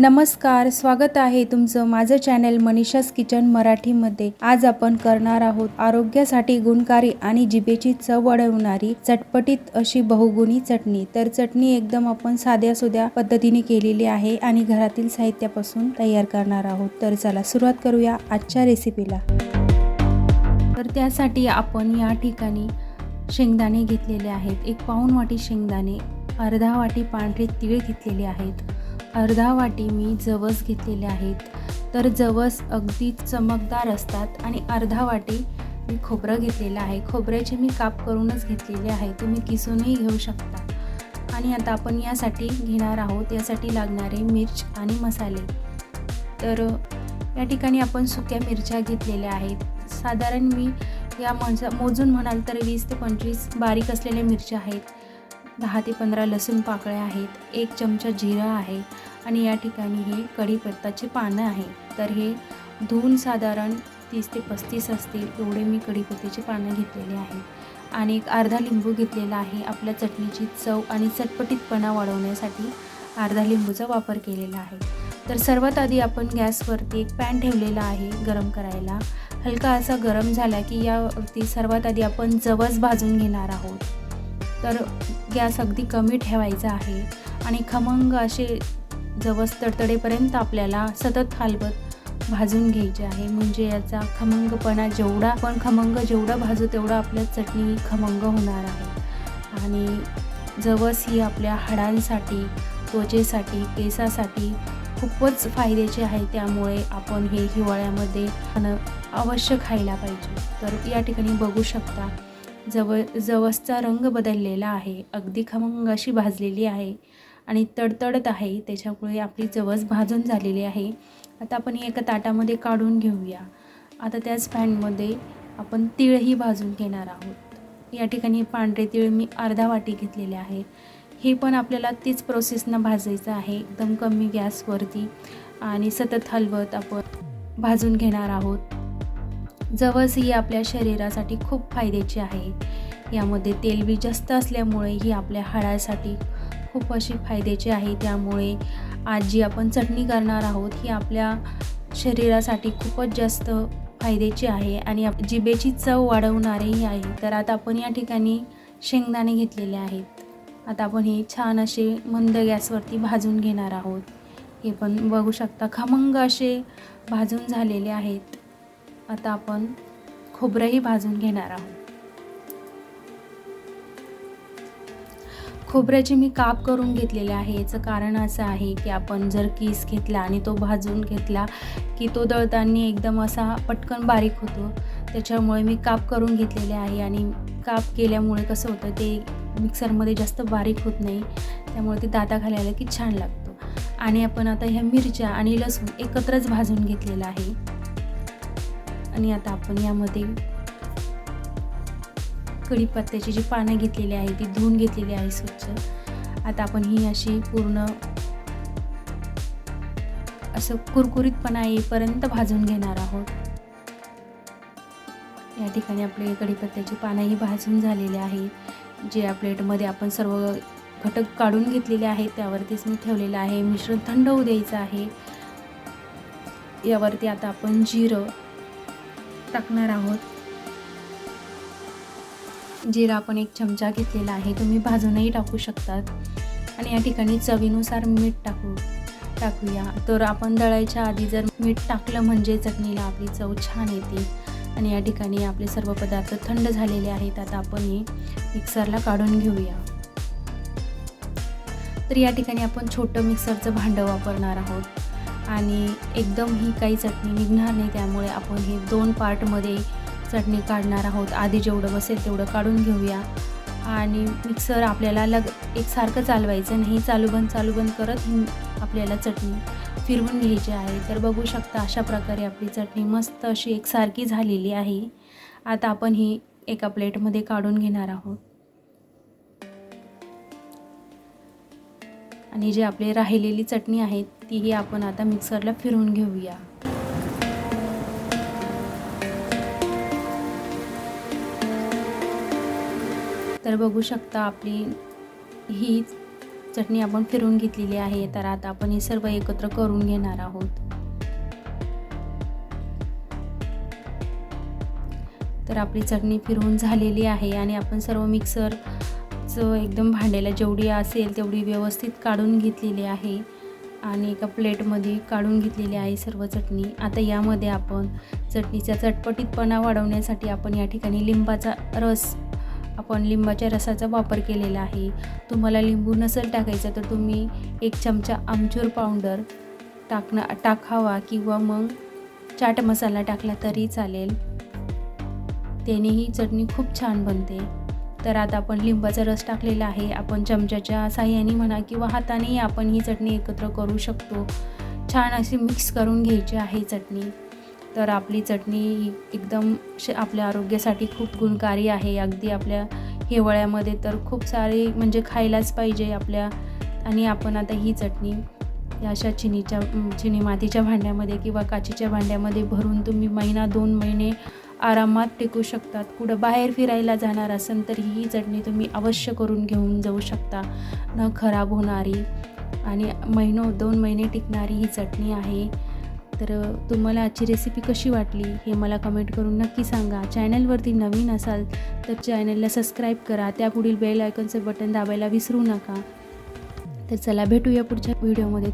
नमस्कार स्वागत आहे तुमचं माझं चॅनल मनीषास किचन मराठीमध्ये. आज आपण करणार आहोत आरोग्यासाठी गुणकारी आणि जिभेची चव वाढवणारी चटपटीत अशी बहुगुणी चटणी. तर चटणी एकदम आपण साध्या सुध्या पद्धतीने केलेली आहे आणि घरातील साहित्यापासून तयार करणार आहोत. तर चला सुरुवात करूया आजच्या रेसिपीला तर त्यासाठी आपण या ठिकाणी शेंगदाणे घेतलेले आहेत. एक पाऊण वाटी शेंगदाणे अर्धा वाटी पांढरे तीळ घेतलेले आहेत. अर्धा वाटी मी जवस घेतलेले आहेत. तर जवस अगदी चमकदार असतात आणि अर्धा वाटी मी खोबरं घेतलेलं आहे. खोबऱ्याचे मी काप करूनच घेतलेले आहे. तुम्ही किसूनही घेऊ शकता. आणि आता आपण यासाठी घेणार आहोत. यासाठी लागणारे मिर्च आणि मसाले. तर या ठिकाणी आपण सुक्या मिरच्या घेतलेल्या आहेत. साधारण मी या मज मोजून म्हणाल तर वीस ते पंचवीस बारीक असलेल्या मिरच्या आहेत. दहा ते पंधरा लसूण पाकळ्या आहेत एक चमचा जिरं आहे आणि या ठिकाणी हे कढीपत्ताची पानं आहे. तर हे धुवून साधारण तीस ते पस्तीस असतील एवढे मी कढीपत्त्याची पानं घेतलेली आहे. आणि एक अर्धा लिंबू घेतलेला आहे आपल्या चटणीची चव आणि चटपटीतपणा वाढवण्यासाठी अर्धा लिंबूचा वापर केलेला आहे. तर सर्वात आधी आपण गॅसवरती एक पॅन ठेवलेला आहे गरम करायला. हलका असा गरम झाला की यावरती सर्वात आधी आपण जवस भाजून घेणार आहोत. तर गॅस अगदी कमी ठेवायचा आहे. आणि खमंग असे जवस तडतडेपर्यंत आपल्याला सतत हलवत भाजून घ्यायचे आहे. म्हणजे याचा खमंगपणा जेवढा पण खमंग जेवढा भाजू तेवढा आपल्या चटणी खमंग होणार आहे. आणि जवस ही आपल्या हाडांसाठी त्वचेसाठी केसासाठी खूपच फायद्याचे आहे. त्यामुळे आपण हे हिवाळ्यामध्ये अवश्य खायला पाहिजे. तर या ठिकाणी बघू शकता जव जवसचा रंग बदललेला आहे. अगदी खमंग अशी भाजलेली आहे आणि तडतडत आहे. त्याच्यामुळे आपली जवस भाजून झालेली आहे. आता आपण एका ताटामध्ये काढून घेऊया. आता त्याच पॅनमध्ये आपण तिळही भाजून घेणार आहोत. या ठिकाणी पांढरे तिळ मी अर्धा वाटी घेतलेले आहे. हे पण आपल्याला तीच प्रोसेसनं भाजायचं आहे. एकदम कमी गॅसवरती आणि सतत हलवत आपण भाजून घेणार आहोत. जवस ही आपल्या शरीरासाठी खूप फायद्याची आहे. यामध्ये तेलबी जास्त असल्यामुळे ही आपल्या हाडासाठी खूप अशी फायद्याची आहे. त्यामुळे आज जी आपण चटणी करणार आहोत ही आपल्या शरीरासाठी खूपच जास्त फायद्याची आहे आणि जिबेची चव वाढवणारेही आहे. तर आता आपण या ठिकाणी शेंगदाणे घेतलेले आहेत. आता आपण हे छान असे मंद गॅसवरती भाजून घेणार आहोत. हे पण बघू शकता खमंग असे भाजून झालेले आहेत. आता आपण खोबरंही भाजून घेणार आहोत. खोबऱ्याचे मी काप करून घेतलेले आहे. याचं कारण असं आहे की आपण जर किस घेतला आणि तो भाजून घेतला की तो दळताना एकदम असा पटकन बारीक होतो. त्याच्यामुळे मी काप करून घेतलेले आहे आणि काप केल्यामुळे कसं होतं ते मिक्सरमध्ये जास्त बारीक होत नाही. त्यामुळे ते दाता घालायला की छान लागतो. आणि आपण आता ह्या मिरच्या आणि लसूण एकत्रच भाजून घेतलेलं आहे. आणि आता आपण यामध्ये कढीपत्त्याची जी पानं घेतलेली आहे ती धुवून घेतलेली आहे स्वच्छ. आता आपण ही अशी पूर्ण असं कुरकुरीतपणा येईपर्यंत भाजून घेणार आहोत. या ठिकाणी आपले कढीपत्त्याची पानंही भाजून झालेले आहे. जे या प्लेटमध्ये आपण सर्व घटक काढून घेतलेले आहेत त्यावरतीच मी ठेवलेलं आहे. मिश्रण थंड होऊ द्यायचं आहे. यावरती आता आपण जिरं टाकणार आहोत. जिरा आपण एक चमचा घेतलेला आहे. तुम्ही भाजूनही टाकू शकतात. आणि या ठिकाणी चवीनुसार मीठ टाकू टाकूया. तर आपण दळायच्या आधी जर मीठ टाकलं म्हणजे चटणीला आपली चव छान येते. आणि या ठिकाणी आपले सर्व पदार्थ थंड झालेले आहेत. आता आपण हे मिक्सरला काढून घेऊया. तर या ठिकाणी आपण छोटं मिक्सरचं भांडं वापरणार आहोत. आणि एकदम ही काही चटणी निघणार नाही त्यामुळे आपण हे दोन पार्टमध्ये चटणी काढणार आहोत. आधी जेवढं बसेल तेवढं काढून घेऊया. आणि मिक्सर आपल्याला लग एकसारखं चालवायचं नाही. चालू बंद चालू बंद करत आपल्याला चटणी फिरवून घ्यायची आहे. तर बघू शकता अशा प्रकारे आपली चटणी मस्त अशी एकसारखी झालेली आहे. आता आपण ही एका प्लेटमध्ये काढून घेणार आहोत. आणि जी आपली राहिलेली चटणी आहे तीही आपण आता मिक्सरला फिरवून घेऊया. तर बघू शकता आपली ही चटणी आपण फिरून घेतलेली आहे तर आता आपण हे सर्व एकत्र करून घेणार आहोत. तर आपली चटणी फिरवून झालेली आहे आणि आपण सर्व मिक्सरचं एकदम भांड्याला जेवढी असेल तेवढी व्यवस्थित काढून घेतलेली आहे. आणि एका प्लेटमध्ये काढून घेतलेली आहे सर्व चटणी. आता यामध्ये आपण चटणीचा चटपटीतपणा वाढवण्यासाठी आपण या ठिकाणी लिंबाचा रस आपण लिंबाच्या रसाचा वापर केलेला आहे. तुम्हाला लिंबू नसेल टाकायचा तर तुम्ही एक चमचा आमचूर पावडर टाकणं टाकावा किंवा मग चाट मसाला टाकला तरी चालेल. त्याने ही चटणी खूप छान बनते. तर आता आपण लिंबाचा रस टाकलेला आहे. आपण चमच्याच्या साह्याने म्हणा किंवा हातानेही आपण ही चटणी एकत्र करू शकतो. छान अशी मिक्स करून घ्यायची आहे चटणी. तर आपली चटणी एकदम श आपल्या आरोग्यासाठी खूप गुणकारी आहे. अगदी आपल्या हिवाळ्यामध्ये तर खूप सारी म्हणजे खायलाच पाहिजे आपल्या. आणि आपण आता ही चटणी या अशा चिनीच्या चिनी मातीच्या भांड्यामध्ये किंवा काचेच्या भांड्यामध्ये भरून तुम्ही महिना दोन महिने आरामात टिकू शकतात. कुठं बाहेर फिरायला जाणार असेल तर ही चटणी तुम्ही अवश्य करून घेऊन जाऊ शकता. न खराब होणारी आणि महिनो दोन महिने टिकणारी ही चटणी आहे. तर तुम्हाला आजची रेसिपी कशी वाटली हे मला कमेंट करून नक्की सांगा. चॅनलवरती नवीन असाल तर चॅनलला सबस्क्राईब करा. त्या पुढील बेल आयकॉनचं बटन दाबायला विसरू नका. तर चला भेटूया पुढच्या व्हिडिओमध्ये